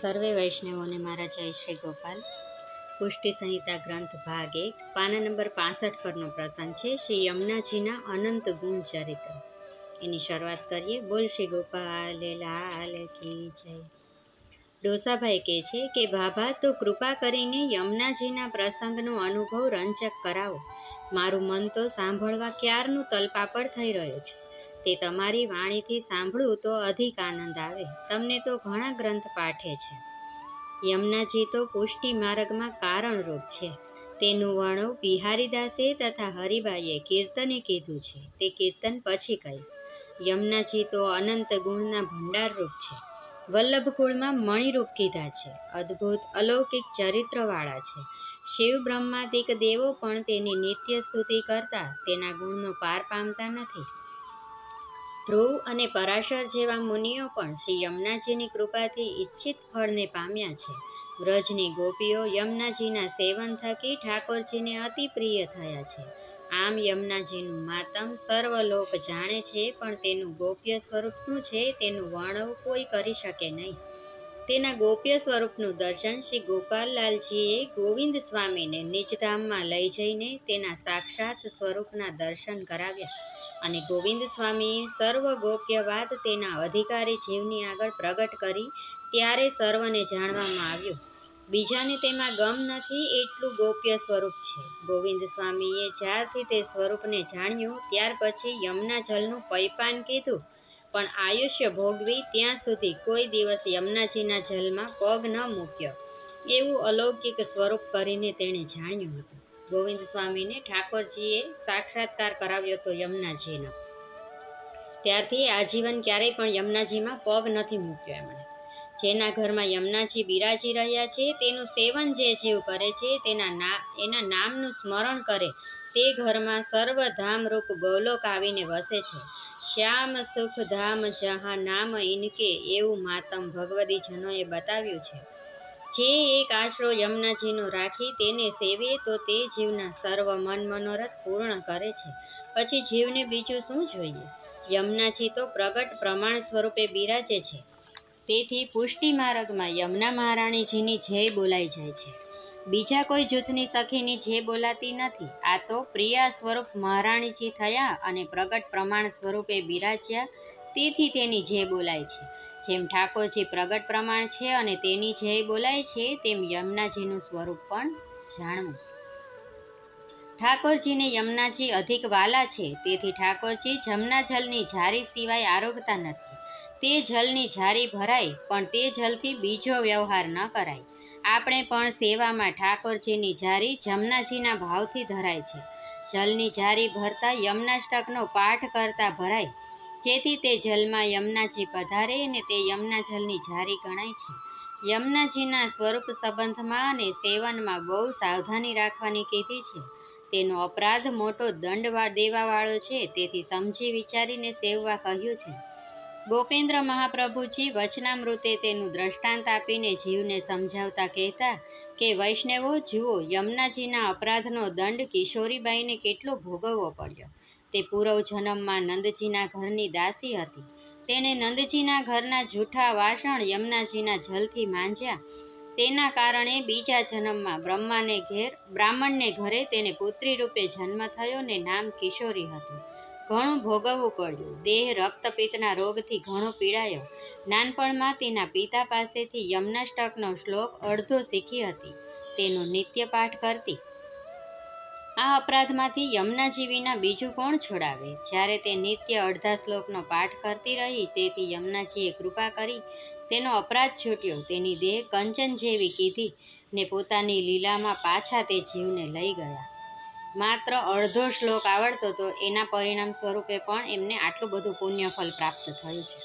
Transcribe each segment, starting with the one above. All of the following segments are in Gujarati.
સર્વે વૈષ્ણવોને મારા જય શ્રી ગોપાલ. પુષ્ટિ સંહિતા ગ્રંથ ભાગ એક, પાના નંબર પાસઠ પરનો પ્રસંગ છે, શ્રી યમુનાજીના અનંત ગુણ ચરિત્ર. એની શરૂઆત કરીએ. બોલ શ્રી ગોપાલ, લાલ કી જય. ડોસાભાઈ કહે છે કે ભાભા તો કૃપા કરીને યમુનાજીના પ્રસંગનો અનુભવ રંજક કરાવો. મારું મન તો સાંભળવા ક્યારનું તલપાપડ થઈ રહ્યું છે. તે તમારી વાણીથી સાંભળું તો અધિક આનંદ આવે. તમને તો ઘણા ગ્રંથ પાઠે છે. યમુનાજી તો પુષ્ટિ માર્ગમાં કારણરૂપ છે. તેનું વર્ણવ બિહારીદાસે તથા હરિભાઈએ કીર્તને કીધું છે. તે કીર્તન પછી કહીશ. યમુનાજી તો અનંત ગુણના ભંડારરૂપ છે. વલ્લભ કુળમાં મણિરૂપ કીધા છે. અદ્ભુત અલૌકિક ચરિત્રવાળા છે. શિવ બ્રહ્માદિક દેવો પણ તેની નિત્ય સ્તુતિ કરતા તેના ગુણનો પાર પામતા નથી. ધ્રુવ અને પરાશર જેવા મુનિઓ પણ શ્રી યમુનાજીની કૃપાથી ઈચ્છિત ફળને પામ્યા છે. વ્રજની ગોપીઓ યમુનાજીના સેવન થકી ઠાકોરજીને અતિ પ્રિય થયા છે. આમ યમુનાજીનું માતમ સર્વલોક જાણે છે, પણ તેનું ગોપ્ય સ્વરૂપ શું છે, તેનું વર્ણવ કોઈ કરી શકે નહીં. તેના ગોપ્ય સ્વરૂપનું દર્શન શ્રી ગોપાલલાલજીએ ગોવિંદ સ્વામીને નિજધામમાં લઈ જઈને તેના સાક્ષાત સ્વરૂપના દર્શન કરાવ્યા અને ગોવિંદ સ્વામીએ સર્વ ગોપ્ય વાત તેના અધિકારી જીવની આગળ પ્રગટ કરી ત્યારે સર્વને જાણવામાં આવ્યું. બીજાને તેમાં ગમ નથી એટલું ગોપ્ય સ્વરૂપ છે. ગોવિંદ સ્વામીએ જ્યારથી તે સ્વરૂપને જાણ્યું, ત્યાર પછી યમુના જલનું પૈપાન કીધું. પણ આયુષ્ય ભોગવી ત્યાં સુધી કોઈ દિવસ યમુનાજીના જલમાં પગ ન મૂક્યો. એવું અલૌકિક સ્વરૂપ કરીને તેણે જાણ્યું હતું. ગોવિંદ સ્વામીને ઠાકોરજીએ સાક્ષાત્કાર કરાવ્યો હતો યમુનાજીનો. ત્યારથી આજીવન ક્યારેય પણ યમુનાજીમાં પગ નથી મૂક્યો એમણે. જેના ઘરમાં યમુનાજી બિરાજી રહ્યા છે, તેનું સેવન જે જીવ કરે છે, તેના ના, એના નામનું સ્મરણ કરે તે ઘરમાં સર્વધામરૂપ ગોલોક આવીને વસે છે. શ્યામ સુખ ધામ જહાં નામ ઇનકે એવું માતમ ભગવદી જનોએ બતાવ્યું છે. જે એક આશરો યમુનાજીનો રાખી તેને સેવે તો તે જીવના સર્વ મન મનોરથ પૂર્ણ કરે છે. પછી જીવને બીજું શું જોઈએ? યમુનાજી તો પ્રગટ પ્રમાણ સ્વરૂપે બિરાજે છે. તેથી પુષ્ટિ માર્ગમાં યમુના મહારાણીજીની જય બોલાઈ જાય છે. બીજા કોઈ જૂથની સખીની જે બોલાતી નથી. આ તો પ્રિયા સ્વરૂપ મહારાણીજી થયા અને પ્રગટ પ્રમાણ સ્વરૂપે બિરાજ્યા. તેથી તેની જે બોલાય છે. જેમ ઠાકોરજી પ્રગટ પ્રમાણ છે અને તેની જે બોલાય છે, તેમ યમુનાજીનું સ્વરૂપ પણ જાણવું. ઠાકોરજીને યમુનાજી અધિક વાલા છે. તેથી ઠાકોરજી જમના જલની જારી સિવાય આરોગતા નથી. તે જલની જારી ભરાય, પણ તે જલથી બીજો વ્યવહાર ન કરાય. આપણે પણ સેવામાં ઠાકોરજીની જારી જમનાજીના ભાવથી ધરાય છે. જલની જારી ભરતા યમનાષ્ટકનો પાઠ કરતા ભરાય. જેથી તે જલમાં યમનાજી પધારે અને તે યમના જલની જારી ગણાય છે. યમનાજીના સ્વરૂપ સંબંધમાં અને સેવનમાં બહુ સાવધાની રાખવાની કીધી છે. તેનો અપરાધ મોટો દંડ દેવાવાળો છે. તેથી સમજી વિચારીને સેવવા કહ્યું છે. ગોપેન્દ્ર મહાપ્રભુજી વચનામૃતે તેનું દ્રષ્ટાંત આપીને જીવને સમજાવતા કહેતા કે, વૈષ્ણવો, જુઓ, યમુનાજીના અપરાધનો દંડ કિશોરીબાઈને કેટલો ભોગવવો પડ્યો. તે પૂર્વ જન્મમાં નંદજીના ઘરની દાસી હતી. તેણે નંદજીના ઘરના જૂઠા વાસણ યમુનાજીના જલથી માંજ્યા. તેના કારણે બીજા જન્મમાં બ્રહ્માને ઘેર, બ્રાહ્મણને ઘરે તેને પુત્રી રૂપે જન્મ થયો ને નામ કિશોરી હતું. ઘણું ભોગવવું પડ્યું. દેહ રક્તપિત્તના રોગથી ઘણો પીડાયો. નાનપણમાં તેના પિતા પાસેથી યમનાષ્ટકનો શ્લોક અડધો શીખી હતી. તેનો નિત્ય પાઠ કરતી. આ અપરાધમાંથી યમનાજીવીના બીજું કોણ છોડાવે? જ્યારે તે નિત્ય અડધા શ્લોકનો પાઠ કરતી રહી, તેથી યમનાજીએ કૃપા કરી તેનો અપરાધ છૂટ્યો. તેની દેહ કંચન જેવી કીધી ને પોતાની લીલામાં પાછા તે જીવને લઈ ગયા. માત્ર અડધો શ્લોક આવડતો તો એના પરિણામ સ્વરૂપે પણ એમને આટલું બધું પુણ્યફળ પ્રાપ્ત થયું છે.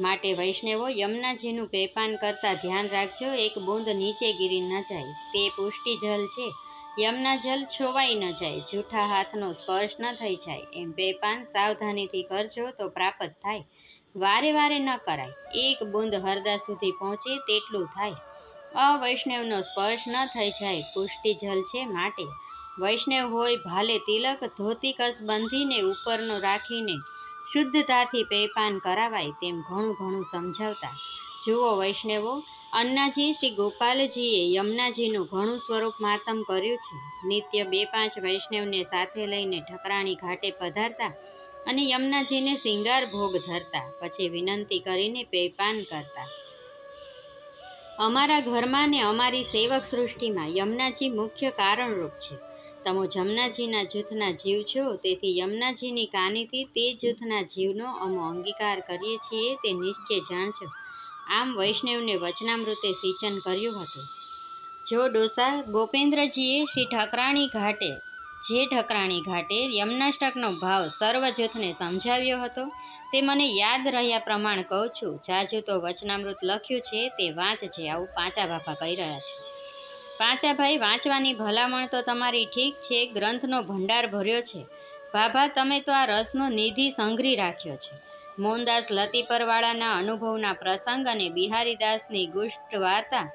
માટે વૈષ્ણવો યમુનાજીનું પેપાન કરતાં ધ્યાન રાખજો, એક બૂંદ નીચે ગીરી ન જાય, તે પુષ્ટિ જલ છે. યમના જલ છોવાઈ ન જાય, જૂઠા હાથનો સ્પર્શ ન થઈ જાય, એમ પેપાન સાવધાનીથી કરજો તો પ્રાપ્ત થાય. વારે વારે ન કરાય, એક બૂંદ હરદા સુધી પહોંચે તેટલું થાય. અવૈષ્ણવનો સ્પર્શ ન થઈ જાય, પુષ્ટિ જલ છે માટે. વૈષ્ણવ હોય ભાલે તિલક ધોતી કસ બંધીને ઉપરનો રાખીને શુદ્ધતાથી પેપાન કરાવાય તેમ ઘણું ઘણું સમજાવતા. જુઓ વૈષ્ણવો, અન્નાજી શ્રી ગોપાલજીએ યમુનાજીનું ઘણું સ્વરૂપ માતમ કર્યું છે. નિત્ય બે પાંચ વૈષ્ણવને સાથે લઈને ઠકરાણી ઘાટે પધારતા અને યમુનાજીને શિંગાર ભોગ ધરતા, પછી વિનંતી કરીને પેપાન કરતા. અમારા ઘરમાં ને અમારી સેવક સૃષ્ટિમાં યમુનાજી મુખ્ય કારણરૂપ છે. તમે જમનાજીના જૂથના જીવ છો, તેથી યમુનાજીની કાનીથી તે જૂથના જીવનો અમે અંગીકાર કરીએ છીએ તે નિશ્ચય જાણજો. આમ વૈષ્ણવને વચનામૃતે સિંચન કર્યું હતું. જો ડોસા ગોપેન્દ્રજીએ શ્રી ઠકરાણી ઘાટે, જે ઠકરાણી ઘાટે યમનાષ્ટકનો ભાવ સર્વ જૂથને સમજાવ્યો હતો, તે મને યાદ રહ્યા પ્રમાણ કહું છું. જાજુ તો વચનામૃત લખ્યું છે, તે વાંચજે, આવું પાંચા બાપા કહી રહ્યા છે. પાંચા ભાઈ વાંચવાની ભલામણ તો તમારી ઠીક છે, ગ્રંથનો ભંડાર ભર્યો છે. ભાભા તમે તો આ રસનો નિધિ સંઘરી રાખ્યો છે. મોહનદાસ લતીપરવાળાના અનુભવના પ્રસંગ અને બિહારીદાસની ગુષ્ટ વાર્તા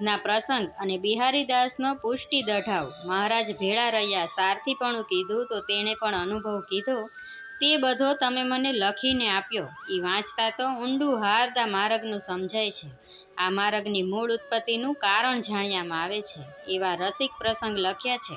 ના પ્રસંગ અને બિહારીદાસનો પુષ્ટિ દઢાવ. મહારાજ ભેળા રહ્યા, સારથીપણું કીધું તો તેણે પણ અનુભવ કીધો. તે બધો તમે મને લખીને આપ્યો. એ વાંચતા તો ઊંડું હારદા માર્ગનું સમજાય છે. આ માર્ગની મૂળ ઉત્પત્તિનું કારણ જાણ્યામાં આવે છે. એવા રસિક પ્રસંગ લખ્યા છે.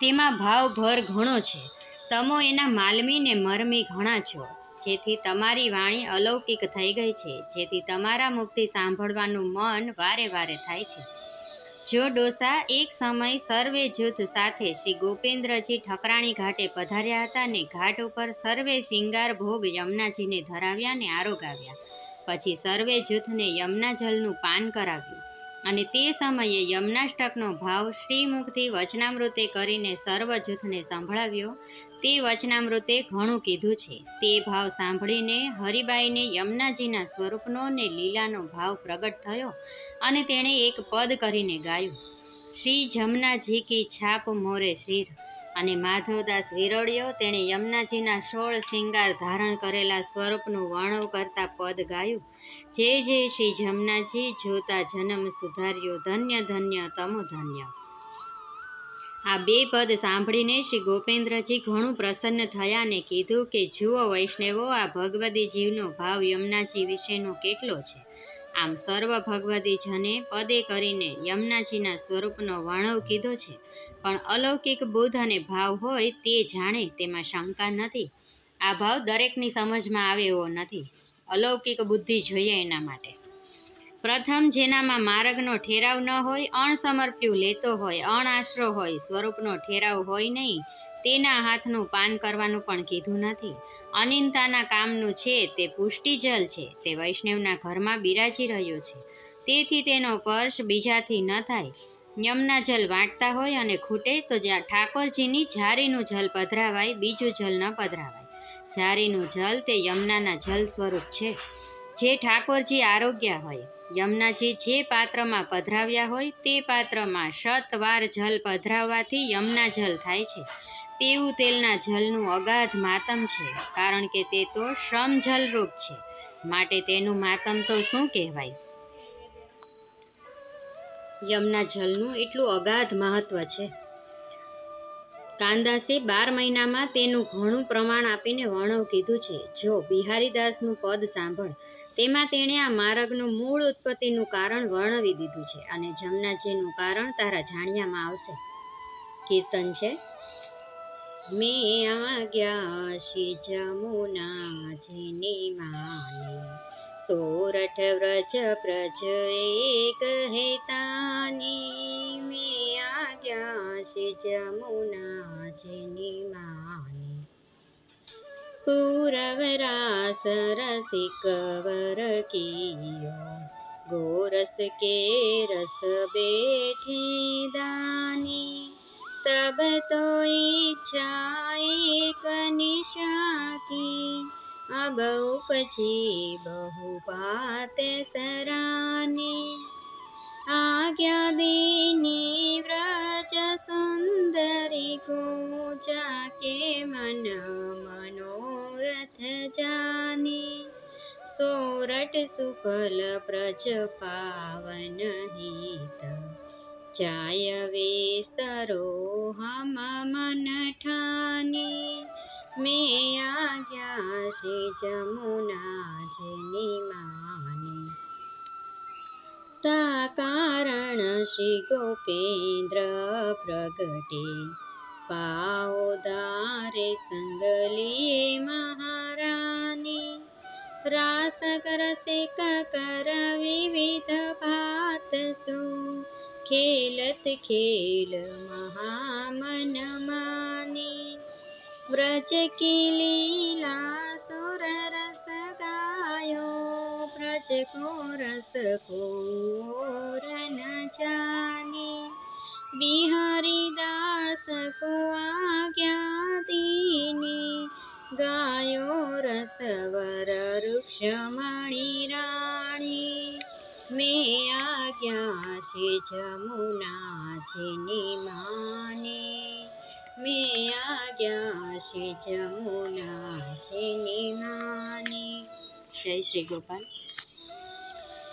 તેમાં ભાવભર ઘણો છે. તમો એના માલમી ને મરમી ઘણા છો. જેથી તમારી વાણી અલૌકિક થઈ ગઈ છે. જેથી તમારા મુખથી સાંભળવાનું મન વારે વારે થાય છે. જો ડોસા એક સમય સર્વે જૂથ સાથે શ્રી ગોપેન્દ્રજી ઠકરાણી ઘાટે પધાર્યા હતા ને ઘાટ ઉપર સર્વે શિંગાર ભોગ યમુનાજીને ધરાવ્યા ને આરોગાવ્યા. પછી સર્વે જૂથને યમના જલનું પાન કરાવ્યું. અને તે સમયે યમનાષ્ટકનો ભાવ શ્રીમુખથી વચનામૃતે કરીને સર્વ જૂથને સંભળાવ્યો. તે વચનામૃતે ઘણું કીધું છે. તે ભાવ સાંભળીને હરિબાઈને યમનાજીના સ્વરૂપનો ને લીલાનો ભાવ પ્રગટ થયો અને તેણે એક પદ કરીને ગાયું. શ્રી જમનાજી કી છાપ મોરે શિર અને માધવદાસ વિરળ્યો તેણે યમુનાજીના સોળ શિંગાર ધારણ કરેલા સ્વરૂપનું વર્ણવ કરતા પદ ગાયું. જય જય શ્રી જમનાજી જોતા જન્મ સુધાર્યો, ધન્ય ધન્ય તમો ધન્ય. આ બે પદ સાંભળીને શ્રી ગોપેન્દ્રજી ઘણું પ્રસન્ન થયા અને કીધું કે, જુઓ વૈષ્ણવો, આ ભગવદી જીવનો ભાવ યમુનાજી વિશેનો કેટલો છે? આમ સર્વ ભગવતી જને પદે કરીને યમુનાજીના સ્વરૂપનો વર્ણવ કીધો છે. પણ અલૌકિક બુદ્ધ અને ભાવ હોય તે જાણે તેમાં શંકા નથી. આ ભાવ દરેકની સમજમાં આવે એવો નથી. અલૌકિક બુદ્ધિ જોઈએ એના માટે. પ્રથમ જેનામાં માર્ગનો ઠેરાવ ન હોય, અણસમર્પ્યું લેતો હોય અણઆશરો હોય, સ્વરૂપનો ઠેરાવ હોય નહીં, તેના હાથનું પાન કરવાનું પણ કીધું નથી. અનિંતાના કામનું છે, તે પુષ્ટિજલ છે, તે વૈષ્ણવના ઘરમાં બિરાજી રહ્યો છે. તેથી તેનો સ્પર્શ બીજાથી ન થાય. યમના જલ વાંટતા હોય અને ખૂટે તો જ્યાં ઠાકોરજીની ઝારીનું જલ પધરાવાય, બીજું જલ ન પધરાવાય. ઝારીનું જલ તે યમનાના જલ સ્વરૂપ છે. જે ઠાકોરજી આરોગ્ય હોય, યમુનાજી જે પાત્રમાં પધરાવ્યા હોય, તે પાત્રમાં શતવાર જલ પધરાવવાથી યમુના જલ થાય છે. તેવું તેલના જલનું અગાધ માતમ છે, કારણ કે તે તો શ્રમ જલરૂપ છે. માટે તેનું માતમ તો શું કહેવાય? યમના જલનું એટલું અગાધ મહત્વ છે. કાંદાસે બાર મહિનામાં તેનું ઘણું પ્રમાણ આપીને વર્ણવ કીધું છે. જો બિહારીદાસનું પદ સાંભળ, તેમાં તેણે આ માર્ગનું મૂળ ઉત્પત્તિનું કારણ વર્ણવી દીધું છે અને જમનાજીનું કારણ તારા જાણ્યામાં આવશે. કીર્તન છે? મેં આગ્યા શ્રી જમુનાજીની માની સોરઠ વ્રજ પ્રજ એક હેતાની મેં આગ્યા શ્રી જમુનાજીની માની પૂરવરાસ રસિક વર કિયો. ગોરસ કે રસ બેઠી દાની. તબ તો ઈચ્છા એક નિશા કી अब उपजी बहु बात सरानी आज्ञा दीनी व्रज सुंदरी को जाके मन मनोरथ जानी सोरठ सुफल प्रज पावन हित जाय विस्तरो हम मन ठानी मैं आ गया से जमुना जनी मानी। ता कारण श्री गोपेन्द्र प्रगटे पाओदारे संगलिए महारानी। रास कर से कर विविध भात सो खेलत खेल महामनमानि। व्रज की लीला सुर रस गायो व्रज को रस को न जानी। बिहारी दास को आज्ञा कुज्ञातिनि गायो रस वर ऋक्षमणि राणि। મેં આજ્ઞા છે જમુનાજીની માને. મેં આજ્ઞા છે જમુનાજીની માને. જય શ્રી ગોપાલ.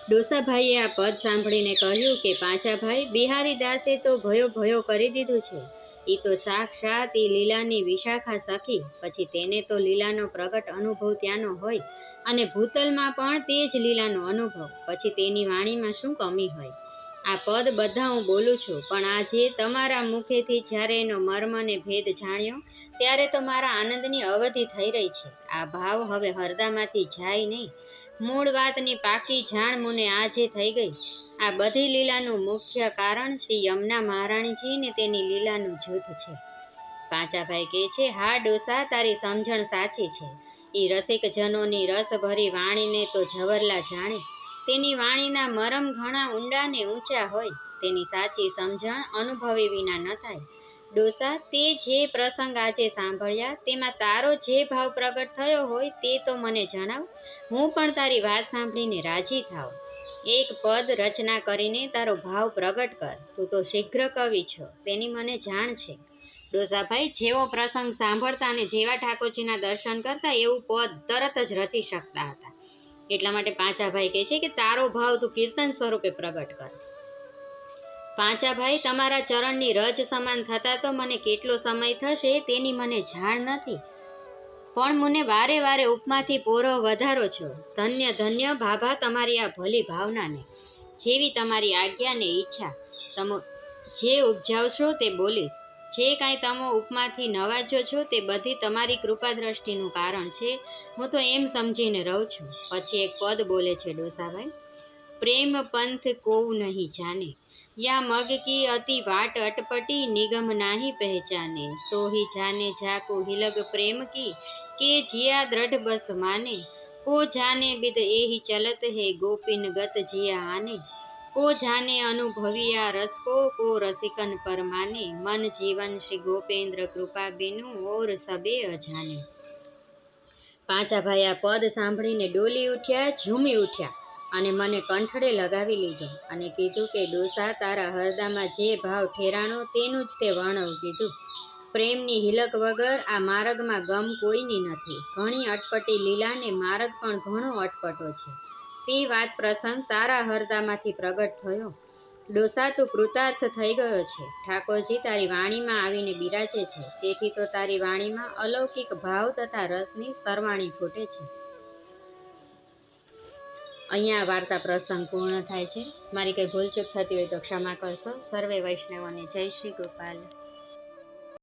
ડોસાભાઈએ આ પદ સાંભળીને કહ્યું કે પાંચાભાઈ, બિહારી દાસે તો ભયો ભયો કરી દીધું છે. એ તો સાક્ષાત એ લીલાની વિશાખા સખી. પછી તેને તો લીલાનો પ્રગટ અનુભવ ત્યાંનો હોય. અને ભૂતલમાં પણ તે જ લીલાનો અનુભવ. પછી તેની વાણીમાં શું કમી હોય? આ પદ બધા હું બોલું છું, પણ આજે તમારા મુખેથી જ્યારે એનો મર્મ અને ભેદ જાણ્યો, ત્યારે તો મારા આનંદની અવધિ થઈ રહી છે. આ ભાવ હવે હરદામાંથી જાય નહીં. મૂળ વાતની પાકી જાણ મને આજે થઈ ગઈ. આ બધી લીલાનું મુખ્ય કારણ શ્રી યમુના મહારાણીજી ને તેની લીલાનું જૂથ છે. પાંચાભાઈ કહે છે, હા ડોસા, તારી સમજણ સાચી છે. એ રસિક જનોની રસભરી વાણીને તો જવરલા જાણે. તેની વાણીના મરમ ઘણા ઊંડા ને ઊંચા હોય. તેની સાચી સમજણ અનુભવી વિના ન થાય. ડોસા, તે જે પ્રસંગ આજે સાંભળ્યા, તેમાં તારો જે ભાવ પ્રગટ થયો હોય તે તો મને જણાવ. હું પણ તારી વાત સાંભળીને રાજી થાવ. એક પદ રચના કરીને તારો ભાવ પ્રગટ કર. તું તો શીઘ્ર કવિ છો. તેની મને જાણ છે. ડોસાભાઈ, જેવો પ્રસંગ સાંભળતા અને જેવા ઠાકોરજીના દર્શન કરતા એવું પદ તરત જ રચી શકતા હતા. એટલા માટે પાંચાભાઈ કહે છે કે, તારો ભાવ તું કીર્તન સ્વરૂપે પ્રગટ કર. પાંચાભાઈ, તમારા ચરણની રજ સમાન થતા તો મને કેટલો સમય થશે તેની મને જાણ નથી. પણ મને વારે વારે ઉપમાથી પોરો વધારો છો. ધન્ય ધન્ય, ભાભા, તમારી આ ભલી ભાવનાને. જેવી તમારી આજ્ઞાને ઈચ્છા, તમે, જે ઉપજાવશો તે બોલીશ. જે કાંઈ તમે ઉપમાથી નવાજો છો તે બધી તમારી કૃપા દ્રષ્ટિનું કારણ છે. હું તો એમ સમજીને રહું છું. પછી એક પદ બોલે છે ડોસાભાઈ. પ્રેમ પંથ કોવ નહીં જાને. યા મગ કી અતિ વાટ અટપટી નિગમ નાહી પહેચાને. સોહી જાને ઝાકો હિલગ પ્રેમ કી. કે જિયા દ્રઢ બસ માને. કો જાને બિદ એહી ચલત હે ગોપિન ગત જિયા આને. કો જાને અનુભવી આ રસકો કો રસિકન પરમાને? મન જીવન શ્રી ગોપેન્દ્ર કૃપા બિનુ ઓર સબે અજાને. પાંચા ભાઈ આ પદ સાંભળીને ડોલી ઉઠ્યા, ઝૂમી ઉઠ્યા અને મને કંઠળે લગાવી લીધો અને કીધું કે, ડોસા, તારા હરદામાં જે ભાવ ઠેરાણો તેનું જ તે વર્ણવ. કીધું, પ્રેમની હિલક વગર આ માર્ગમાં ગમ કોઈની નથી. ઘણી અટપટી લીલાને માર્ગ પણ ઘણો અટપટો છે. તે વાત પ્રસંગ તારા હરદામાંથી પ્રગટ થયો. ડોસા તું કૃતાર્થ થઈ ગયો છે. ઠાકોરજી તારી વાણીમાં આવીને બિરાજે છે. તેથી તો તારી વાણીમાં અલૌકિક ભાવ તથા રસની સરવાણી ફૂટે છે. અહીંયા વાર્તા પ્રસંગ પૂર્ણ થાય છે. મારી કંઈ ભૂલચૂક થતી હોય તો ક્ષમા કરશો. સર્વે વૈષ્ણવોને જય શ્રી ગોપાલ.